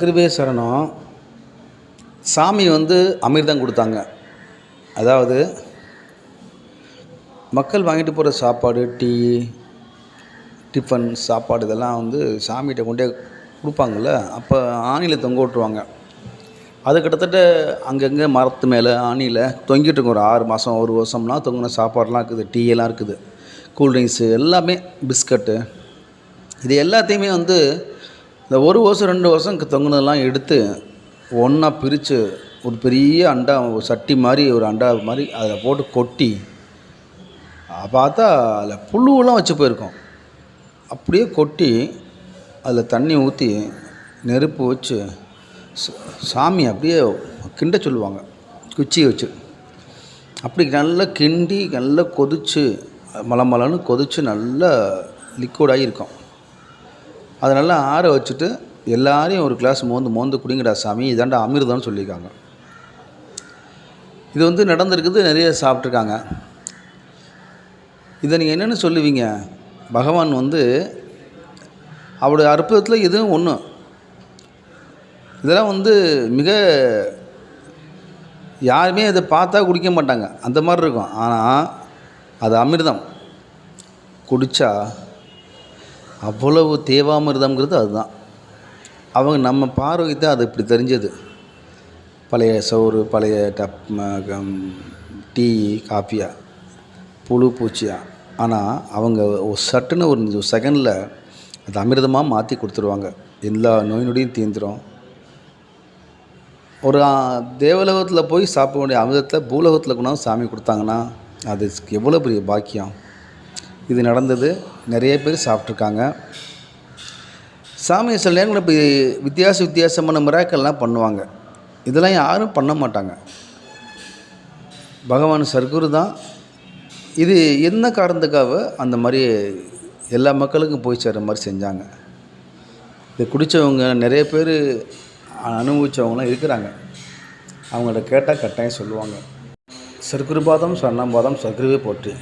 கிருபே சரணம். சாமி வந்து அமிர்தம் கொடுத்தாங்க. அதாவது மக்கள் வாங்கிட்டு போகிற சாப்பாடு டீ டிஃபன் சாப்பாடு இதெல்லாம் வந்து சாமிகிட்ட கொண்டே கொடுப்பாங்கள்ல அப்போ ஆணியில் தொங்க விட்ருவாங்க அது கிட்டத்தட்ட அங்கங்கே மரத்து மேலே ஆணியில் தொங்கிட்டு இருக்கும். ஒரு ஆறு மாதம் ஒரு வருஷம்லாம் தொங்கின சாப்பாடுலாம் இருக்குது. டீ எல்லாம் இருக்குது. கூல்ட்ரிங்க்ஸு எல்லாமே பிஸ்கட்டு. இது எல்லாத்தையுமே வந்து இந்த ஒரு வருஷம் ரெண்டு வருஷம் தொங்குனதெல்லாம் எடுத்து ஒன்றா பிரித்து ஒரு பெரிய அண்டா ஒரு சட்டி மாதிரி ஒரு அண்டா மாதிரி அதில் போட்டு கொட்டி பார்த்தா அதில் புழுவெல்லாம் வச்சு போயிருக்கோம். அப்படியே கொட்டி அதில் தண்ணி ஊற்றி நெருப்பு வச்சு சாமி அப்படியே கிண்ட சொல்லுவாங்க குச்சியை வச்சு. அப்படி நல்லா கிண்டி நல்லா கொதிச்சு மலமலன்னு கொதிச்சு நல்லா லிக்விடாகி இருக்கும் அதை நல்லா ஆற வச்சுட்டு எல்லாரையும் ஒரு கிளாஸ் மோந்து மோந்து குடிங்கடா சாமி இதாண்டா அமிர்தம்னு சொல்லியிருக்காங்க. இது வந்து நடந்திருக்குது நிறைய சாப்பிட்ருக்காங்க இதை நீங்கள் என்னென்னு சொல்லுவீங்க? பகவான் வந்து அவருடைய அற்புதத்தில் இதுவும் ஒன்று இதெல்லாம் வந்து மிக யாருமே இதை பார்த்தா குடிக்க மாட்டாங்க. அந்த மாதிரி இருக்கும். ஆனால் அது அமிர்தம். குடித்தா அவ்வளவு தேவாமிர்தம்ங்கிறது அதுதான். அவங்க நம்ம பார்வைக்கு தான் அது இப்படி தெரிஞ்சது. பழைய சோறு பழைய டப் டீ காஃபியா புழு பூச்சியா. ஆனால் அவங்க ஒரு சட்டுன்னு ஒரு செகண்டில் அது அமிர்தமாக மாற்றி கொடுத்துருவாங்க. எல்லா நோய் நொடியும் தீந்துரும். ஒரு தேவலோகத்தில் போய் சாப்பிட வேண்டிய அமிர்தத்தை பூலோகத்தில் கொண்டாந்து சாமி கொடுத்தாங்கன்னா அது எவ்வளோ பெரிய பாக்கியம்? இது நடந்தது. நிறைய பேர் சாப்பிட்ருக்காங்க. சாமி சில நேரங்களில் இப்போ வித்தியாச வித்தியாசமான மிராக்கள்லாம் பண்ணுவாங்க. இதெல்லாம் யாரும் பண்ண மாட்டாங்க. பகவான் சர்க்குரு தான். இது என்ன காரணத்துக்காக அந்த மாதிரி எல்லா மக்களுக்கும் போய் சேர்ற மாதிரி செஞ்சாங்க. இது குடித்தவங்க நிறைய பேர் அனுபவித்தவங்களாம் இருக்கிறாங்க. அவங்கள்ட்ட கேட்டால் கட்டாயம் சொல்லுவாங்க. சர்க்குருபாதம் சரணாபாதம் சர்க்குருவே போட்டு